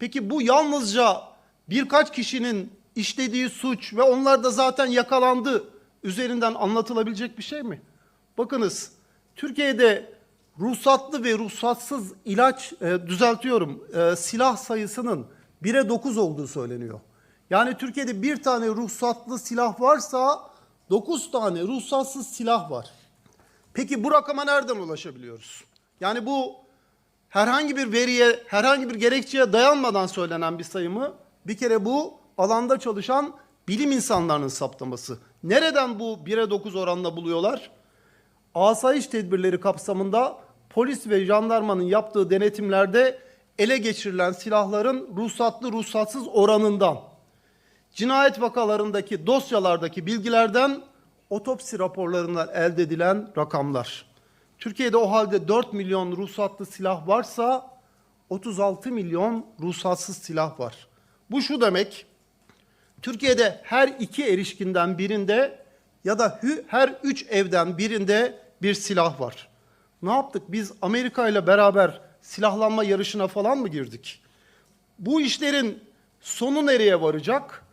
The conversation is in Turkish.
Peki bu yalnızca birkaç kişinin işlediği suç ve onlar da zaten yakalandı üzerinden anlatılabilecek bir şey mi? Bakınız Türkiye'de ruhsatlı ve ruhsatsız ilaç e, düzeltiyorum e, silah sayısının 1'e 9 olduğu söyleniyor. Yani Türkiye'de bir tane ruhsatlı silah varsa 9 tane ruhsatsız silah var. Peki bu rakama nereden ulaşabiliyoruz? Yani bu herhangi bir veriye, herhangi bir gerekçeye dayanmadan söylenen bir sayı mı? Bir kere bu alanda çalışan bilim insanlarının saptaması. Nereden bu 1'e 9 oranla buluyorlar? Asayiş tedbirleri kapsamında polis ve jandarmanın yaptığı denetimlerde ele geçirilen silahların ruhsatlı ruhsatsız oranından, cinayet vakalarındaki dosyalardaki bilgilerden, otopsi raporlarından elde edilen rakamlar. Türkiye'de o halde 4 milyon ruhsatlı silah varsa 36 milyon ruhsatsız silah var. Bu şu demek, Türkiye'de her iki erişkinden birinde ya da her üç evden birinde bir silah var. Ne yaptık? Biz Amerika ile beraber silahlanma yarışına falan mı girdik? Bu işlerin sonu nereye varacak?